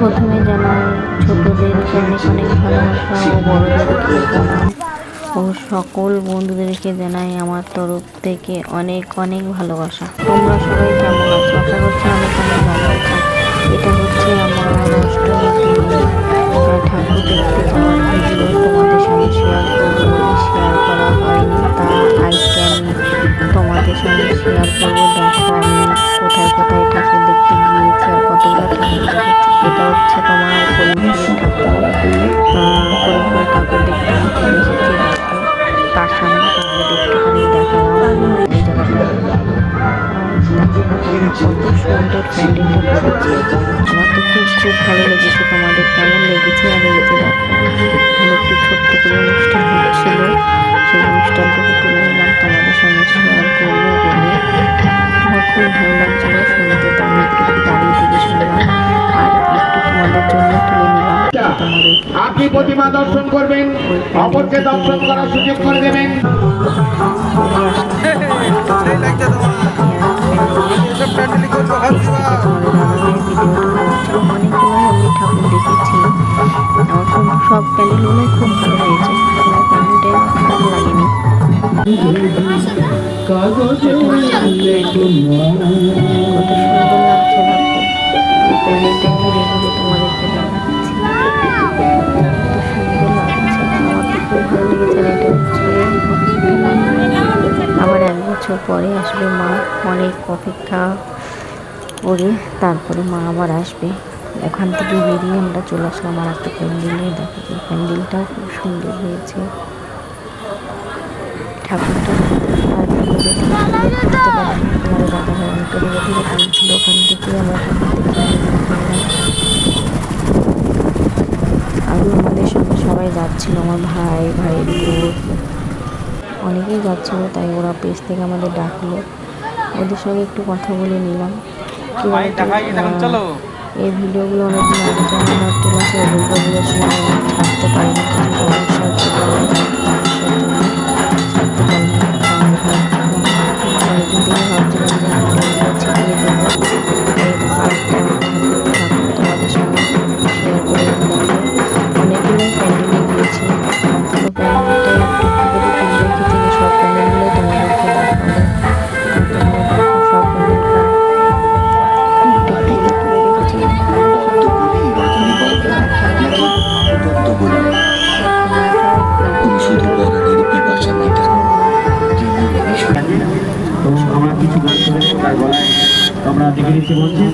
প্রথমে জানাই ছোটদেরকে অনেক অনেক ভালোবাসা ও বড়দেরকে ও সকল বন্ধুদেরকে জানাই আমার তরফ থেকে অনেক অনেক ভালোবাসা। তোমরা সবাই কেমন আছো? আশা করছি অনেক অনেক ভালো আছো। এটা হচ্ছে আমার অষ্টমী ঠাকুর দেখতে যাওয়ার তোমাদের সঙ্গে শেয়ার করব শেয়ার করা হয়নি, তা আজকে আমি তোমাদের সঙ্গে এটা হচ্ছে তোমার পরিবারের ঠাকুর দেখতে তার সামনে তোমাদের একটুখানি দেখালাম কত সুন্দর প্যান্ডেলটা করেছে। আমার তো খুব ভালো লেগেছে তোমাদের, কেমন লেগেছে আর ছোট্ট করে অনুষ্ঠান হচ্ছিল। সেই অনুষ্ঠানটুকু তুলে নিলাম তোমাদের সঙ্গে শেয়ার বলে। আপনি প্রতিমা দর্শন করবেন অপরকে দর্শন করার সুযোগ করে দেবেন। এসব প্যান্ডেলি হাত তোমাদের দাদাভাইয়ের ভিডিওটা করছিল অনেকগুলো আমি পরে আসবে মা। অনেক অপেক্ষা করে তারপরে মা আবার আসবে। ওখান থেকে বেরিয়ে আমরা চলে আসলাম আর একটা প্যান্ডেলে দেখো এই প্যান্ডেলটাও খুব সুন্দর হয়েছে। ঠাকুরটা ওখান আমাদের সঙ্গে সবাই যাচ্ছিল, আমার ভাই, ভাইয়ের অনেকেই যাচ্ছিল তাই ওরা পেজ থেকে আমাদের ডাকলো। ওদের সঙ্গে একটু কথা বলে নিলাম। এই ভিডিওগুলো অনেকদিন আগে যেমন তোলা অভিজ্ঞতা সময় থাকতে পারিনি কিছু সমস্যা তার গলায় আমরা দেখে নিচ্ছি বলছি